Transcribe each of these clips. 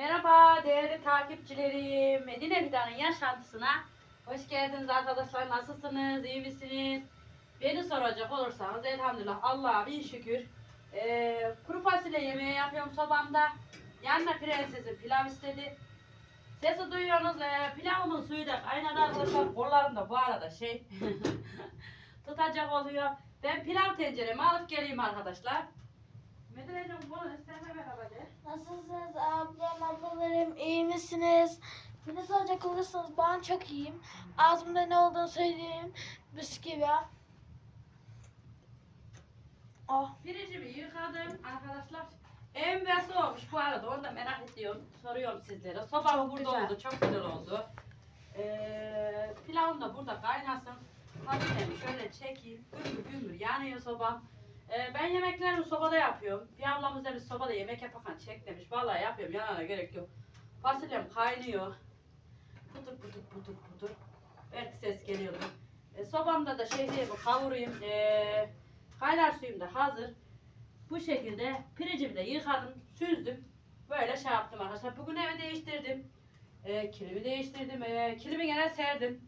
Merhaba değerli takipçilerim. Medine Fidan'ın yaşantısına hoş geldiniz arkadaşlar. Nasılsınız? İyi misiniz? Beni soracak olursanız elhamdülillah Allah'a bin şükür. Ee, kuru fasulye yemeği yapıyorum sobamda. Yanına prensesim pilav istedi. Sesi duyuyorsunuz. Ee, pilavımın suyu da kaynadı arkadaşlar. Kollarım da bu arada şey tutacak oluyor. Ben pilav tenceremi alıp geleyim arkadaşlar. Medine'cim bunu isteme merhaba de. Nasılsınız ablam, ablalarım? iyi misiniz? Beni soracak olursanız ben çok iyiyim. Ağzımda ne olduğunu söyleyeyim. Bisküvi. Oh. Pirincimi yıkadım arkadaşlar. En besi olmuş bu arada onu da merak ediyorum. Soruyorum sizlere. Sobam Çok burada güzel. oldu. Çok güzel oldu. Ee, pilavım da burada kaynasın. Fasulyemi şöyle çekeyim. Gümbür gümbür yanıyor sobam. Ee, ben yemeklerimi sobada yapıyorum. Bir ablamız demiş sobada yemek yaparken çek demiş. Vallahi yapıyorum. Yanana gerek yok. Fasulyem kaynıyor. Putur putur putur putur. Belki ses geliyordu. E, sobamda da şehriyemi kavurayım. E, kaynar suyum da hazır. Bu şekilde pirincimi de yıkadım, süzdüm. Böyle şey yaptım arkadaşlar. Bugün evi değiştirdim. E, kilimi değiştirdim. E, kilimi gene serdim.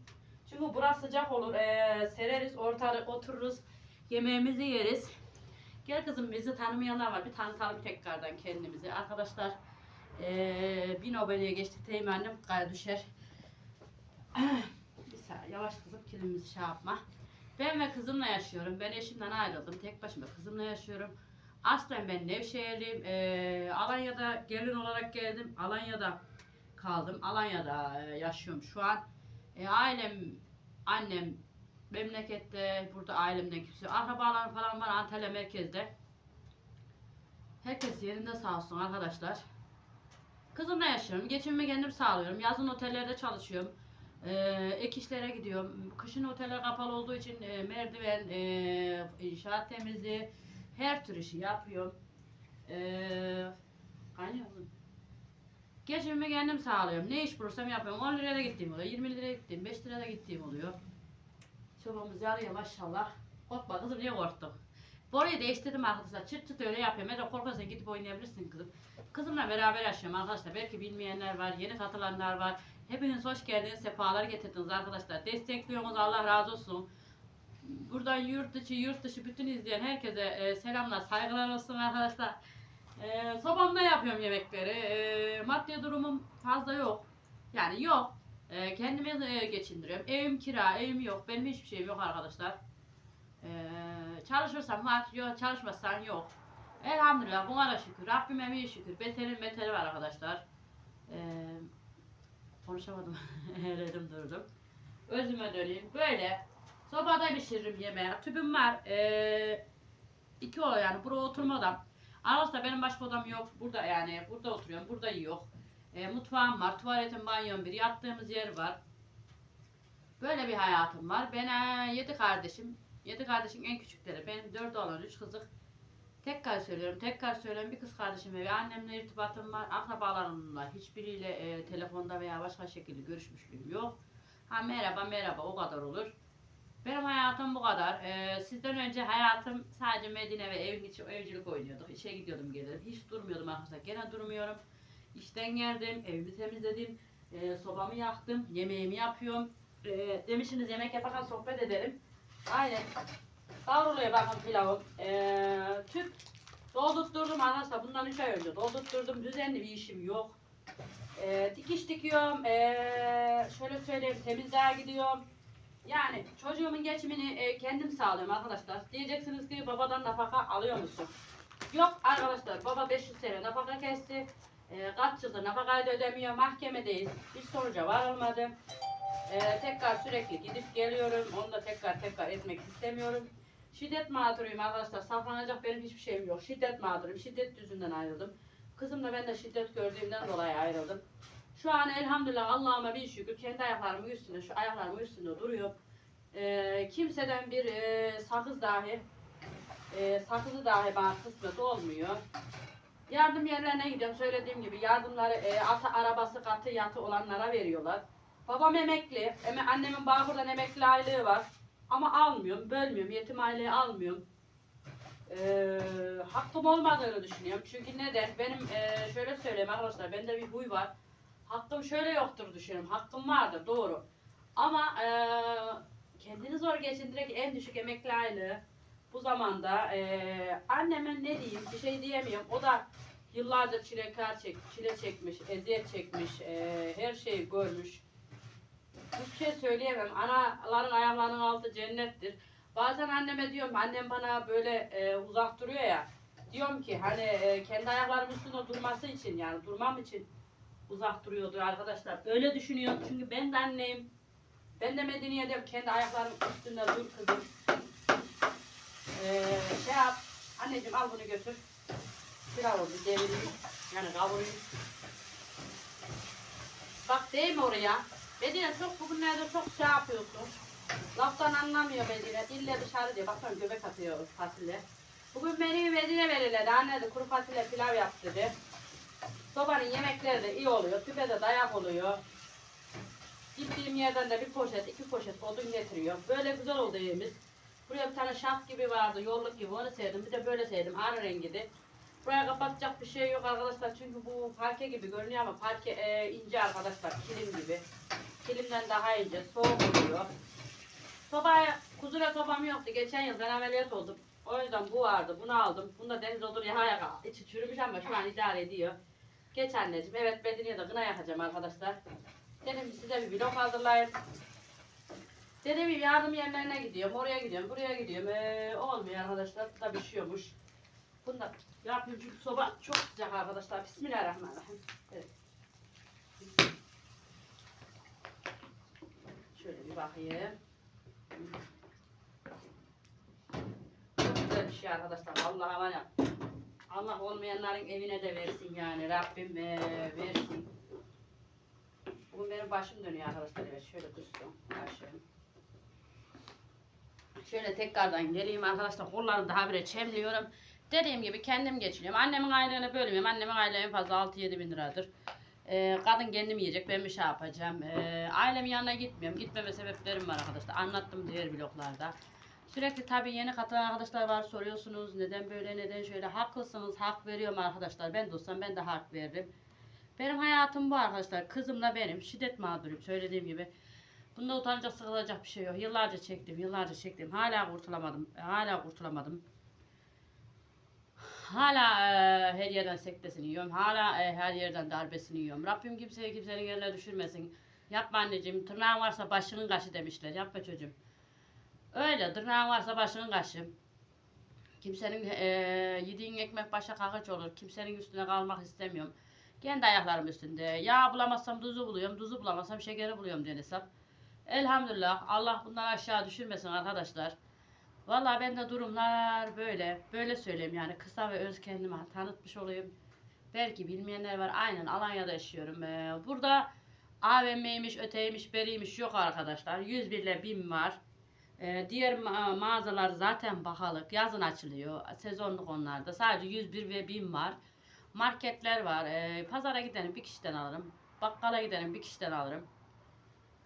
Çünkü burası sıcak olur. E, sereriz, ortada otururuz. Yemeğimizi yeriz. Gel kızım bizi tanımayanlar var. Bir tanıtalım tekrardan kendimizi. Arkadaşlar e, bir Nobel'e geçtik. Teymi annem kaya düşer. Bir saniye yavaş kızım kilimizi şey yapma. Ben ve kızımla yaşıyorum. Ben eşimden ayrıldım. Tek başıma kızımla yaşıyorum. Aslen ben Nevşehirliyim. Ee, Alanya'da gelin olarak geldim. Alanya'da kaldım. Alanya'da e, yaşıyorum şu an. E, ailem, annem memlekette. Burada ailemden kimse. Akrabalarım falan var Antalya merkezde. Herkes yerinde sağ olsun arkadaşlar. Kızımla yaşıyorum. Geçimimi kendim sağlıyorum. Yazın otellerde çalışıyorum. Ee, ek işlere gidiyorum. Kışın oteller kapalı olduğu için e, merdiven, e, inşaat temizliği, her tür işi yapıyorum. Ee, kızım. Geçimimi kendim sağlıyorum. Ne iş bulursam yapıyorum. 10 liraya gittiğim oluyor. 20 liraya gittiğim, 5 liraya gittiğim oluyor. Çobamız yarıyor maşallah. Korkma kızım niye korktun? Boruyu değiştirdim arkadaşlar. Çıt çıt öyle yapıyorum. Eğer korkarsan gidip oynayabilirsin kızım. Kızımla beraber yaşıyorum arkadaşlar. Belki bilmeyenler var, yeni katılanlar var. Hepiniz hoş geldiniz, sefalar getirdiniz arkadaşlar. Destekliyorsunuz, Allah razı olsun. Buradan yurt içi, yurt dışı bütün izleyen herkese e, selamlar, saygılar olsun arkadaşlar. E, sobamda yapıyorum yemekleri. E, maddi durumum fazla yok. Yani yok. E, kendimi e, geçindiriyorum. Evim kira, evim yok. Benim hiçbir şeyim yok arkadaşlar. E, çalışırsam var, yok, çalışmazsan yok. Elhamdülillah buna da şükür. Rabbime bir şükür. Beterin beteri var arkadaşlar. Eee konuşamadım. Eğledim durdum. Özüme döneyim. Böyle sobada pişiririm yemeği. Tüpüm var. Eee iki o yani. Buraya oturma odam. Arkadaşlar benim başka odam yok. Burada yani. Burada oturuyorum. Burada yok. E, mutfağım var. Tuvaletim, banyom bir. Yattığımız yer var. Böyle bir hayatım var. Ben e, yedi kardeşim. Yedi kardeşin en küçükleri. Benim dört oğlan, üç kızık. Tekrar söylüyorum, tekrar söylüyorum. Bir kız kardeşim ve annemle irtibatım var. Akrabalarımla hiçbiriyle e, telefonda veya başka şekilde görüşmüşlüğüm yok. Ha merhaba merhaba o kadar olur. Benim hayatım bu kadar. E, sizden önce hayatım sadece Medine ve evin içi evcilik oynuyorduk. İşe gidiyordum gelirdim. Hiç durmuyordum arkadaşlar. Gene durmuyorum. İşten geldim, evimi temizledim, e, sobamı yaktım, yemeğimi yapıyorum. E, demişsiniz yemek yaparken sohbet edelim. Aynen. Kavruluyor bakın pilavım. Ee, tüp doldurtturdum arkadaşlar. Bundan 3 ay önce doldurtturdum. Düzenli bir işim yok. Ee, dikiş dikiyorum. Ee, şöyle söyleyeyim temizliğe gidiyorum. Yani çocuğumun geçimini e, kendim sağlıyorum arkadaşlar. Diyeceksiniz ki babadan nafaka alıyor musun? Yok arkadaşlar baba 500 TL nafaka kesti. Ee, kaç yıldır nafakayı da ödemiyor. Mahkemedeyiz. Hiç sonuca varılmadı. Ee, tekrar sürekli gidip geliyorum. Onu da tekrar tekrar etmek istemiyorum. Şiddet mağduruyum arkadaşlar. Saklanacak benim hiçbir şeyim yok. Şiddet mağduruyum. Şiddet yüzünden ayrıldım. Kızımla ben de şiddet gördüğümden dolayı ayrıldım. Şu an elhamdülillah Allah'ıma bir şükür kendi ayaklarımın üstünde, şu ayaklarımın üstünde duruyor. Ee, kimseden bir e, sakız dahi, e, sakızı dahi bana kısmet olmuyor. Yardım yerlerine gidiyorum. Söylediğim gibi yardımları e, atı arabası katı yatı olanlara veriyorlar. Babam emekli. Eme, annemin Bağkur'dan emekli aylığı var. Ama almıyorum, bölmüyorum. Yetim aylığı almıyorum. e, hakkım olmadığını düşünüyorum. Çünkü neden? Benim e, şöyle söyleyeyim arkadaşlar, bende bir huy var. Hakkım şöyle yoktur düşünüyorum. Hakkım vardır, doğru. Ama e, kendini zor geçindirerek en düşük emekli aylığı bu zamanda e, anneme ne diyeyim bir şey diyemiyorum. O da yıllardır çile kar çek, çile çekmiş, eziyet çekmiş, e, her şeyi görmüş. Hiçbir şey söyleyemem. Anaların ayaklarının altı cennettir. Bazen anneme diyorum, annem bana böyle e, uzak duruyor ya. Diyorum ki hani e, kendi ayaklarımın üstünde durması için yani durmam için uzak duruyordu arkadaşlar. Öyle düşünüyorum çünkü ben de anneyim. Ben de Medine'ye diyorum kendi ayaklarımın üstünde dur kızım. Ee, şey yap. Anneciğim al bunu götür. Pilav oldu devireyim. Yani kavurayım. Bak değil mi oraya? Medine çok bugünlerde çok şey yapıyorsun. Laftan anlamıyor Medine. Dille dışarı diyor. Baksana göbek atıyor fasulye. Bugün beni Medine verirler. Anne de kuru fasulye pilav yap dedi. Sobanın yemekleri de iyi oluyor. Tüpe de dayak oluyor. Gittiğim yerden de bir poşet, iki poşet odun getiriyor. Böyle güzel oldu evimiz. Buraya bir tane şaf gibi vardı, yolluk gibi onu sevdim. Bir de böyle sevdim, arı rengiydi. Buraya kapatacak bir şey yok arkadaşlar çünkü bu parke gibi görünüyor ama parke e, ince arkadaşlar, kilim gibi. Kilimden daha ince, soğuk oluyor. Sobaya, kuzula sobam yoktu. Geçen yıl ben ameliyat oldum. O yüzden bu vardı, bunu aldım. Bunda deniz olur ya ayak içi çürümüş ama şu an idare ediyor. Geç anneciğim. Evet Medine'ye de kına yakacağım arkadaşlar. Dedim size bir vlog hazırlayayım. Dedim ki yardım yerlerine gidiyorum, oraya gidiyorum, buraya gidiyorum. Ee, olmuyor arkadaşlar. Bu da pişiyormuş. Bunda yapayım çünkü soba çok sıcak arkadaşlar. Bismillahirrahmanirrahim. Evet. Şöyle bir bakayım. Çok güzel bir şey arkadaşlar. Allah'a ya. Allah olmayanların evine de versin yani. Rabbim eee, versin. Bugün benim başım dönüyor arkadaşlar. Evet şöyle kustum. Başım. Şöyle tekrardan geleyim arkadaşlar. Kollarımı daha bire çemliyorum. Dediğim gibi kendim geçiniyorum. Annemin aylığını bölmüyorum. Annemin aylığı en fazla 6-7 bin liradır. Ee, kadın kendim yiyecek. Ben bir şey yapacağım. Ee, ailemin yanına gitmiyorum. Gitmeme sebeplerim var arkadaşlar. Anlattım diğer vloglarda. Sürekli tabii yeni katılan arkadaşlar var. Soruyorsunuz neden böyle neden şöyle. Haklısınız. Hak veriyorum arkadaşlar. Ben de olsam ben de hak veririm. Benim hayatım bu arkadaşlar. Kızımla benim. Şiddet mağduruyum. Söylediğim gibi. Bunda utanacak sıkılacak bir şey yok. Yıllarca çektim. Yıllarca çektim. Hala kurtulamadım. Hala kurtulamadım. Hala e, her yerden sektesini yiyorum. Hala e, her yerden darbesini yiyorum. Rabbim kimseye kimsenin yerine düşürmesin. Yapma anneciğim. Tırnağın varsa başının kaşı demişler. Yapma çocuğum. Öyle. Tırnağın varsa başının kaşı. Kimsenin e, yediğin ekmek başa kakıç olur. Kimsenin üstüne kalmak istemiyorum. Kendi ayaklarım üstünde. Yağ bulamazsam tuzu buluyorum. Tuzu bulamazsam şekeri buluyorum diye hesap. Elhamdülillah. Allah bundan aşağı düşürmesin arkadaşlar. Vallahi bende durumlar böyle. Böyle söyleyeyim yani kısa ve öz kendime tanıtmış olayım. Belki bilmeyenler var. Aynen Alanya'da yaşıyorum. Ee, burada AVM'ymiş, öteymiş, beriymiş yok arkadaşlar. 101 ile 1000 var. Ee, diğer ma- mağazalar zaten bahalık. Yazın açılıyor. Sezonluk onlarda. Sadece 101 ve 1000 var. Marketler var. Ee, pazara giderim bir kişiden alırım. Bakkala giderim bir kişiden alırım.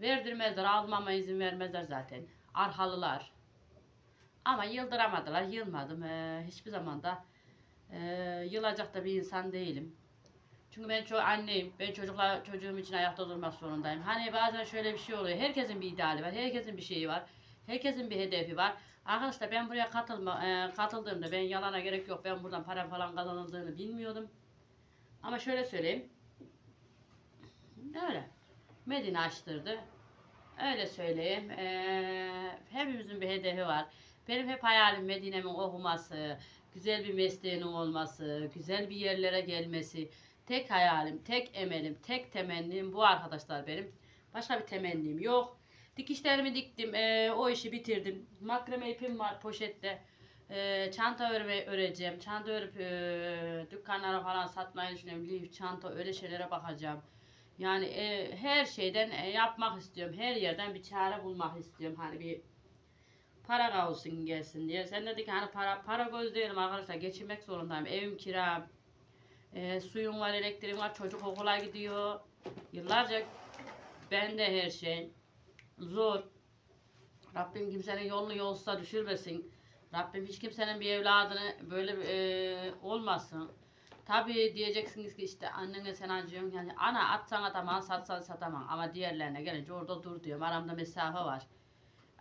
Verdirmezler. Almama izin vermezler zaten. Arhalılar. Ama yıldıramadılar. Yılmadım. Ee, hiçbir zaman da e, yılacak da bir insan değilim. Çünkü ben çok anneyim. Ben çocuklar çocuğum için ayakta durmak zorundayım. Hani bazen şöyle bir şey oluyor. Herkesin bir ideali var. Herkesin bir şeyi var. Herkesin bir hedefi var. Arkadaşlar ben buraya katılma, e, katıldığımda ben yalana gerek yok. Ben buradan para falan kazanıldığını bilmiyordum. Ama şöyle söyleyeyim. Öyle. Medine açtırdı. Öyle söyleyeyim. Ee, hepimizin bir hedefi var. Benim hep hayalim Medine'min okuması, güzel bir mesleğinin olması, güzel bir yerlere gelmesi. Tek hayalim, tek emelim, tek temennim bu arkadaşlar benim. Başka bir temennim yok. Dikişlerimi diktim, ee, o işi bitirdim. Makrame ipim var poşette. Ee, çanta örme öreceğim. Çanta örüp ee, dükkanlara falan satmayı düşünüyorum. Lif, çanta öyle şeylere bakacağım. Yani e, her şeyden e, yapmak istiyorum. Her yerden bir çare bulmak istiyorum. Hani bir para kavuşsun gelsin diye. Sen dedi ki hani para para gözleyelim arkadaşlar. Geçinmek zorundayım. Evim kira. E, suyum var, elektriğim var. Çocuk okula gidiyor. Yıllarca bende her şey. Zor. Rabbim kimsenin yolunu yolsuza düşürmesin. Rabbim hiç kimsenin bir evladını böyle e, olmasın. Tabii diyeceksiniz ki işte annene sen acıyorsun. Yani ana atsan atamam, satsan satamam. Ama diğerlerine gelince orada dur diyorum. Aramda mesafe var.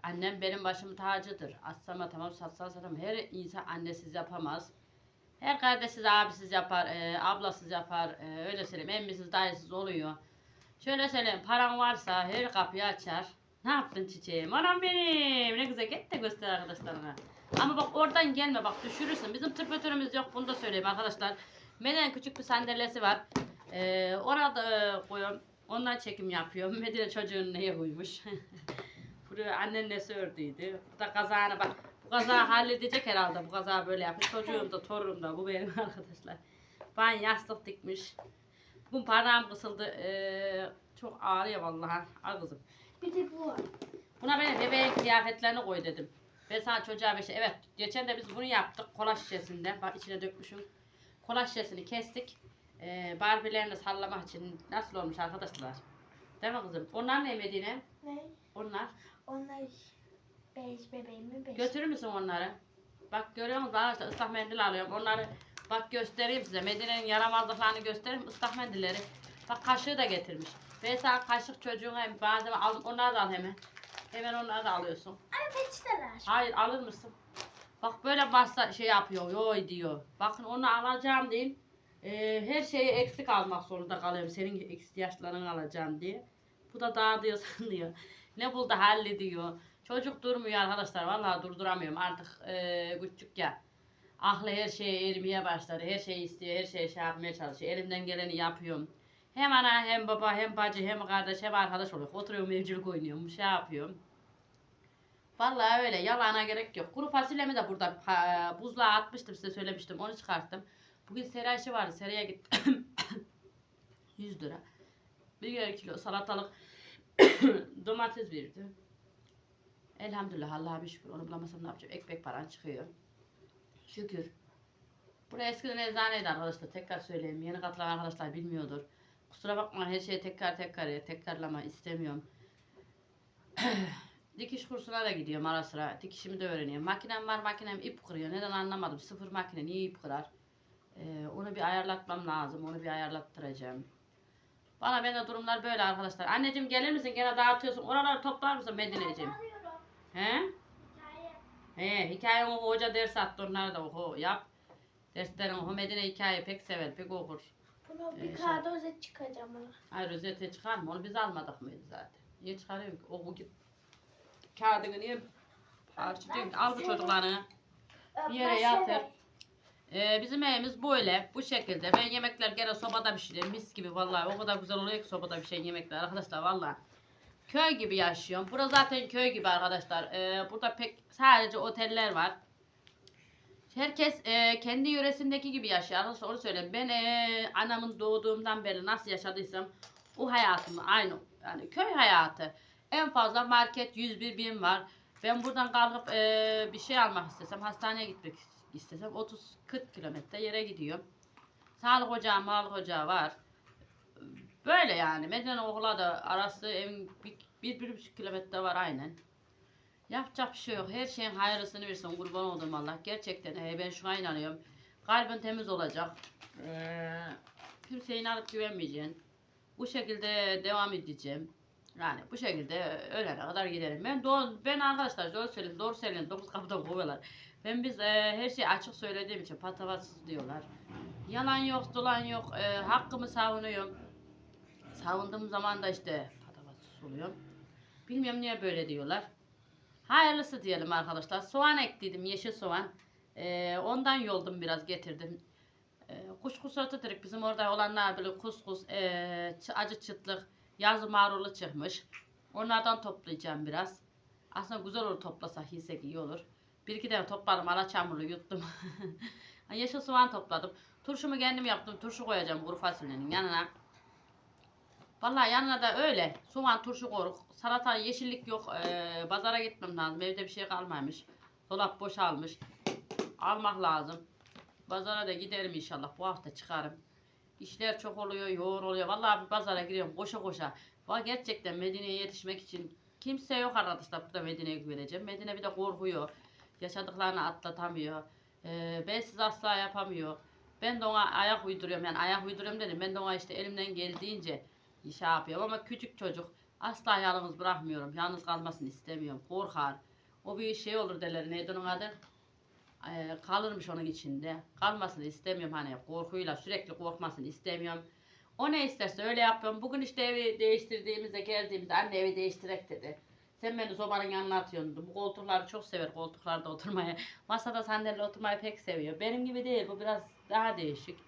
Annem benim başımın tacıdır. Atsam atamam, satsam satamam. Her insan annesiz yapamaz. Her kardeşsiz, abisiz yapar, e, ablasız yapar. E, öyle söyleyeyim, emmisiz, dayısız oluyor. Şöyle söyleyeyim, paran varsa her kapıyı açar. Ne yaptın çiçeğim? Anam benim. Ne güzel git de göster arkadaşlarına. Ama bak oradan gelme bak düşürürsün. Bizim tırpötörümüz yok bunu da söyleyeyim arkadaşlar. Medine küçük bir sandalyesi var. Ee, orada e, koyuyorum. Ondan çekim yapıyorum. Medine çocuğunu neye koymuş. Buraya annennesi ördüydü. Bu da kazağını bak. Bu kazağı halledecek herhalde. Bu kazağı böyle yapmış. Çocuğum da torunum da bu benim arkadaşlar. Ben yastık dikmiş. Bu parmağım kısıldı. Ee, çok ağrıyor vallahi. Al kızım. Bir de bu var. Buna ben bebeğin kıyafetlerini koy dedim. Ben sana çocuğa bir şey. Evet geçen de biz bunu yaptık kola şişesinde. Bak içine dökmüşüm. Kola şişesini kestik. Ee, Barbie'lerini sallamak için nasıl olmuş arkadaşlar? Değil mi kızım? Onlar ne Medine? Ne? Onlar. Onlar beş bebeğimi beş. Götürür müsün onları? Bak görüyor musunuz arkadaşlar ıslak mendil alıyorum. Onları bak göstereyim size. Medine'nin yaramazlıklarını göstereyim. Islak mendilleri. Bak kaşığı da getirmiş. Sana kaşık çocuğuna malzeme aldım. Onları da al hemen. Hemen onları da alıyorsun. Ama peçeteler. Hayır alır mısın? Bak böyle basta şey yapıyor. Yoy diyor. Bakın onu alacağım diyeyim. Ee, her şeyi eksik almak zorunda kalıyorum. Senin ihtiyaçlarını alacağım diye. Bu da daha diyor. Ne buldu hallediyor. Çocuk durmuyor arkadaşlar. Vallahi durduramıyorum. Artık ee, küçük ya. Aklı her şeye ermeye başladı. Her şeyi istiyor. Her şeyi şey yapmaya çalışıyor. Elimden geleni yapıyorum. Hem ana hem baba hem bacı hem kardeş hem arkadaş oluyor. Oturuyorum evcilik oynuyorum. Şey yapıyorum. Vallahi öyle yalana gerek yok. Kuru fasulyemi de burada ha, buzluğa atmıştım size söylemiştim. Onu çıkarttım. Bugün sera işi vardı. Seraya gittim. 100 lira. Bir yarım kilo salatalık domates verdi. Elhamdülillah Allah'a bir şükür. Onu bulamasam ne yapacağım? Ekmek paran çıkıyor. Şükür. Buraya eskiden eczaneydi arkadaşlar. Tekrar söyleyeyim. Yeni katılan arkadaşlar bilmiyordur. Kusura bakma her şeyi tekrar tekrar tekrarlama istemiyorum. Dikiş kursuna da gidiyorum ara sıra. Dikişimi de öğreniyorum. Makinem var makinem ip kırıyor. Neden anlamadım. Sıfır makine niye ip kırar? Ee, onu bir ayarlatmam lazım. Onu bir ayarlattıracağım. Bana bende durumlar böyle arkadaşlar. Anneciğim gelir misin? Gene dağıtıyorsun. Oraları toplar mısın Medineciğim? He? He, hikaye oku. Hoca ders attı. Onları da oku. Yap. Derslerin oku. Medine hikaye pek sever. Pek okur. Bunu Ee, bir şey- kağıda özet çıkacağım ona. Hayır özete çıkar mı? Onu biz almadık mıydı zaten? Niye çıkarıyorum ki? Oku git. Kağıdını niye parçalıyorsun? Al bu çocuklarını. Ee, Bir yere yatır. Ee, bizim evimiz böyle. Bu şekilde. Ben yemekler gene sobada pişiriyorum. Mis gibi vallahi. O kadar güzel oluyor ki sobada pişen yemekler. Arkadaşlar vallahi. Köy gibi yaşıyorum. Burası zaten köy gibi arkadaşlar. Ee, burada pek sadece oteller var. Herkes e, kendi yöresindeki gibi yaşıyor. Arkadaşlar onu söyleyeyim. Ben e, anamın doğduğumdan beri nasıl yaşadıysam o hayatımı aynı. Yani köy hayatı. En fazla market 101 bin var. Ben buradan kalkıp e, bir şey almak istesem, hastaneye gitmek istesem 30-40 kilometre yere gidiyorum. Sağlık ocağı, mağlık ocağı var. Böyle yani. Medine okula da arası evin bir, bir buçuk kilometre var aynen. Yapacak bir şey yok. Her şeyin hayırlısını versin. Kurban oldum Allah. Gerçekten he, ben şuna inanıyorum. Kalbin temiz olacak. Ee, kimseye inanıp güvenmeyeceksin. Bu şekilde devam edeceğim. Yani bu şekilde ölene kadar giderim. Ben doğru, ben arkadaşlar doğru söyleyeyim, doğru söyleyeyim. Dokuz kapıda kovuyorlar. Ben biz e, her şeyi açık söylediğim için patavatsız diyorlar. Yalan yok, dolan yok. E, hakkımı savunuyorum. Savunduğum zaman da işte patavatsız oluyorum. Bilmiyorum niye böyle diyorlar. Hayırlısı diyelim arkadaşlar. Soğan ektiydim, yeşil soğan. E, ondan yoldum biraz getirdim. E, kuşkusu ötütürük bizim orada olanlar böyle kuskus, e, çı- acı çıtlık, yazı marulu çıkmış. Onlardan toplayacağım biraz. Aslında güzel olur toplasak yesek iyi olur. Bir iki tane topladım ala çamurlu yuttum. Yeşil soğan topladım. Turşumu kendim yaptım. Turşu koyacağım kuru fasulyenin yanına. Vallahi yanına da öyle. Soğan, turşu koruk. Salata, yeşillik yok. Ee, pazara gitmem lazım. Evde bir şey kalmamış. Dolap boşalmış. Almak lazım. Pazara da giderim inşallah. Bu hafta çıkarım. İşler çok oluyor, yoğun oluyor. Vallahi bir pazara giriyorum koşa koşa. Valla gerçekten Medine'ye yetişmek için kimse yok arkadaşlar burada Medine'ye güveneceğim. Medine bir de korkuyor. Yaşadıklarını atlatamıyor. Ee, bensiz asla yapamıyor. Ben de ona ayak uyduruyorum. Yani ayak uyduruyorum dedim. Ben de ona işte elimden geldiğince şey yapıyorum. Ama küçük çocuk asla yalnız bırakmıyorum. Yalnız kalmasını istemiyorum. Korkar. O bir şey olur derler. Neydi onun adı? Ee, kalırmış onun içinde. Kalmasını istemiyorum hani korkuyla sürekli korkmasını istemiyorum. O ne isterse öyle yapıyorum. Bugün işte evi değiştirdiğimizde geldiğimizde anne evi değiştirek dedi. Sen beni sobanın yanına atıyorsun. Bu koltukları çok sever koltuklarda oturmayı. Masada sandalye oturmayı pek seviyor. Benim gibi değil bu biraz daha değişik.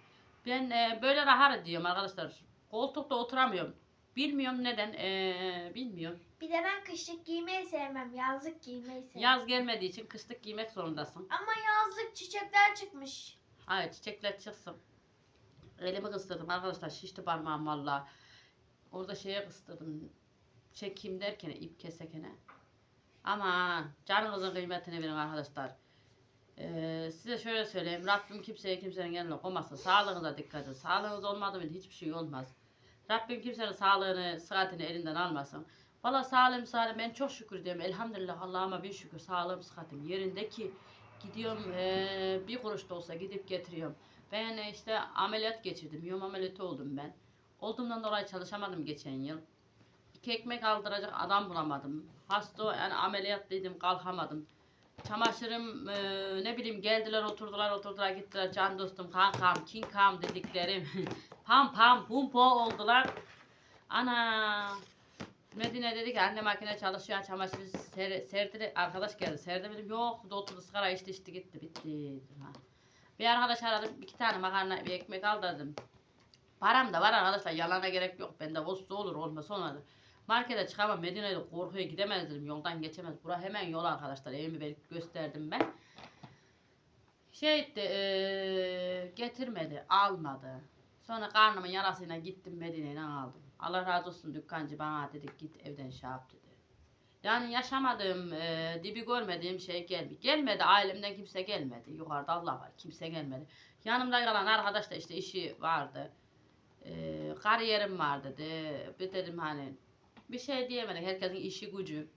Ben e, böyle rahat ediyorum arkadaşlar. Koltukta oturamıyorum. Bilmiyorum neden. e, bilmiyorum. Bir de ben kışlık giymeyi sevmem. Yazlık giymeyi sevmem. Yaz gelmediği için kışlık giymek zorundasın. Ama yazlık çiçekler çıkmış. Hayır çiçekler çıksın. Elimi kıstırdım arkadaşlar şişti parmağım valla. Orada şeye kıstırdım. Çekeyim derken ip kesekene. Ama canınızın kıymetini bilin arkadaşlar. Ee, size şöyle söyleyeyim. Rabbim kimseye kimsenin yanına koymasın. Sağlığınıza dikkat edin. Sağlığınız olmadığı için hiçbir şey olmaz. Rabbim kimsenin sağlığını, sıhhatini elinden almasın. Valla sağlığım sağlığım ben çok şükür diyorum. Elhamdülillah Allah'ıma bir şükür sağlığım sıhhatim yerinde ki gidiyorum eee, bir kuruş da olsa gidip getiriyorum. Ben e, işte ameliyat geçirdim. Yum ameliyatı oldum ben. Olduğumdan dolayı çalışamadım geçen yıl. İki ekmek aldıracak adam bulamadım. Hasta yani ameliyatlıydım kalkamadım. Çamaşırım eee, ne bileyim geldiler oturdular oturdular gittiler can dostum kankam kinkam dediklerim. pam pam pum po oldular. Ana Medine dedi ki anne makine çalışıyor çamaşırı ser, serdi arkadaş geldi serdi dedim yok da oturdu sigara içti içti gitti bitti ha. Bir arkadaş aradım iki tane makarna bir ekmek al dedim. Param da var arkadaşlar yalana gerek yok bende olsa olur olmasa olmadı. Markete çıkamam Medine'de korkuya gidemez dedim yoldan geçemez. Bura hemen yol arkadaşlar evimi belki gösterdim ben. Şey etti eee, getirmedi almadı. Sonra karnımın yarasıyla gittim Medine'den aldım. Allah razı olsun dükkancı bana dedi git evden şey yap dedi. Yani yaşamadığım, e, dibi görmediğim şey geldi. Gelmedi ailemden kimse gelmedi. Yukarıda Allah var kimse gelmedi. Yanımda kalan arkadaş da işte işi vardı. E, kariyerim var dedi. Bir dedim hani bir şey diyemedik. Herkesin işi gücü.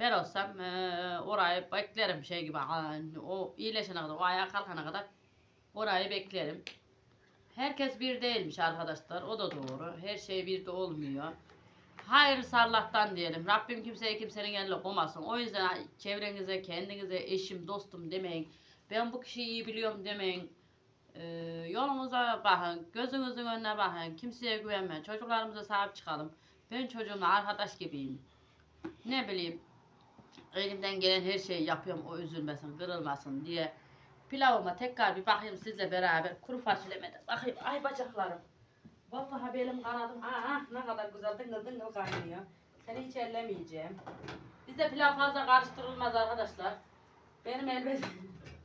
Ben olsam e, orayı beklerim şey gibi. hani O iyileşene kadar, o ayağa kalkana kadar orayı beklerim. Herkes bir değilmiş arkadaşlar. O da doğru. Her şey bir de olmuyor. Hayırlısı Allah'tan diyelim. Rabbim kimseye kimsenin eline koymasın. O yüzden çevrenize, kendinize, eşim, dostum demeyin. Ben bu kişiyi iyi biliyorum demeyin. Ee, yolumuza bakın, gözünüzün önüne bakın. Kimseye güvenmeyin. Çocuklarımıza sahip çıkalım. Ben çocuğumla arkadaş gibiyim. Ne bileyim, elimden gelen her şeyi yapıyorum. O üzülmesin, kırılmasın diye. Pilavıma tekrar bir bakayım sizle beraber. Kuru fasulyeme de bakayım. Ay bacaklarım. Vallahi belim kanadım. Aa, ne kadar güzel dıngıl dıngıl kaynıyor. Seni hiç ellemeyeceğim. Bizde pilav fazla karıştırılmaz arkadaşlar. Benim elbet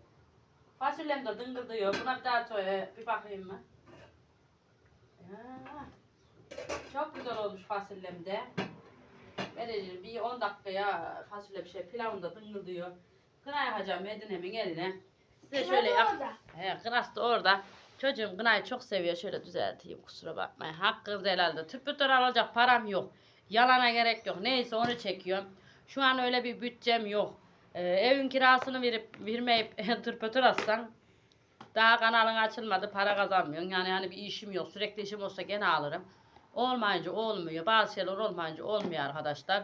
fasulyem de dıngıldıyor. Buna bir daha söyle, bir bakayım mı? Ya, çok güzel olmuş fasulyem de. Vereceğim bir 10 dakikaya fasulye bir şey pilavım da dıngıldıyor. Kına yapacağım Medine'min eline. Size şöyle yap. orada. He, kıras da orada. Çocuğum gınayı çok seviyor. Şöyle düzelteyim kusura bakmayın. Hakkınız helalde. Tüpütür alacak param yok. Yalana gerek yok. Neyse onu çekiyorum. Şu an öyle bir bütçem yok. Ee, evin kirasını verip vermeyip tırpötür atsan daha kanalın açılmadı para kazanmıyorsun. Yani hani bir işim yok. Sürekli işim olsa gene alırım. Olmayınca olmuyor. Bazı şeyler olmayınca olmuyor arkadaşlar.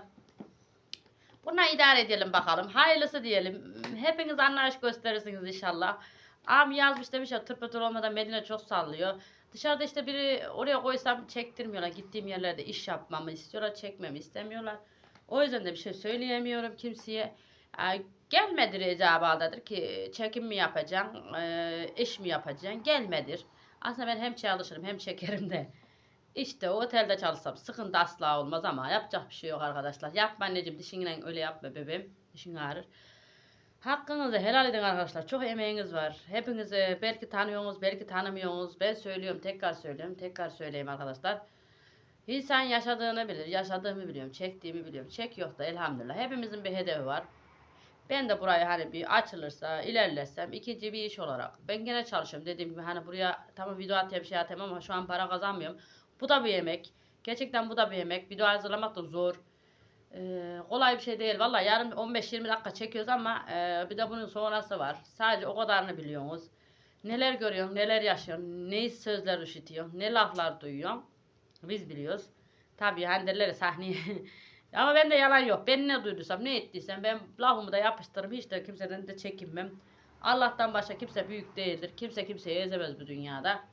Buna idare edelim bakalım. Hayırlısı diyelim. Hepiniz anlayış gösterirsiniz inşallah. Abi yazmış demiş ya tır pıtır olmadan Medine çok sallıyor. Dışarıda işte biri oraya koysam çektirmiyorlar. Gittiğim yerlerde iş yapmamı istiyorlar. Çekmemi istemiyorlar. O yüzden de bir şey söyleyemiyorum kimseye. Gelmedir icabadadır ki çekim mi yapacaksın, e, iş mi yapacaksın? Gelmedir. Aslında ben hem çalışırım hem çekerim de. İşte o otelde çalışsam sıkıntı asla olmaz ama yapacak bir şey yok arkadaşlar. Yapma anneciğim dişinle öyle yapma bebeğim. Dişin ağrır. Hakkınızı helal edin arkadaşlar. Çok emeğiniz var. Hepinizi belki tanıyorsunuz, belki tanımıyorsunuz. Ben söylüyorum, tekrar söylüyorum, tekrar söyleyeyim arkadaşlar. İnsan yaşadığını bilir, yaşadığımı biliyorum, çektiğimi biliyorum. Çek yok da elhamdülillah. Hepimizin bir hedefi var. Ben de burayı hani bir açılırsa, ilerlesem ikinci bir iş olarak. Ben gene çalışıyorum dediğim gibi hani buraya tamam video atayım şey atayım ama şu an para kazanmıyorum. Bu da bir yemek. Gerçekten bu da bir yemek. Video hazırlamak da zor. Ee, kolay bir şey değil. Vallahi yarın 15-20 dakika çekiyoruz ama e, bir de bunun sonrası var. Sadece o kadarını biliyorsunuz. Neler görüyorsun, neler yaşıyorsun, ne sözler işitiyorsun, ne laflar duyuyorsun. Biz biliyoruz. Tabii derler ya sahneye. ama bende yalan yok. Ben ne duyduysam, ne ettiysem ben lafımı da yapıştırırım. Hiç de kimseden de çekinmem. Allah'tan başka kimse büyük değildir. Kimse kimseyi ezemez bu dünyada.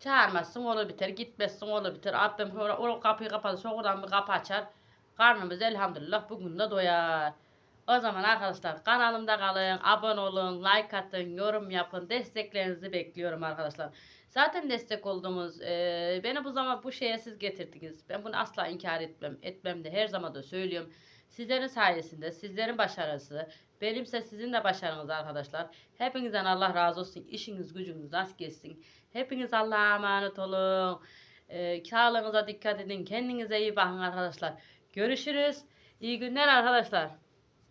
Çağırmazsın olur biter, gitmezsin olur biter. Abim o kapıyı kapatır, oradan bir kapı açar. Karnımız elhamdülillah bugün de doyar. O zaman arkadaşlar kanalımda kalın, abone olun, like atın, yorum yapın. Desteklerinizi bekliyorum arkadaşlar. Zaten destek olduğumuz, e, beni bu zaman bu şeye siz getirdiniz. Ben bunu asla inkar etmem, etmem de her zaman da söylüyorum. Sizlerin sayesinde, sizlerin başarısı, benimse sizin de başarınız arkadaşlar. Hepinizden Allah razı olsun. İşiniz gücünüz rast gelsin. Hepiniz Allah'a emanet olun. E, sağlığınıza dikkat edin. Kendinize iyi bakın arkadaşlar. Görüşürüz. İyi günler arkadaşlar.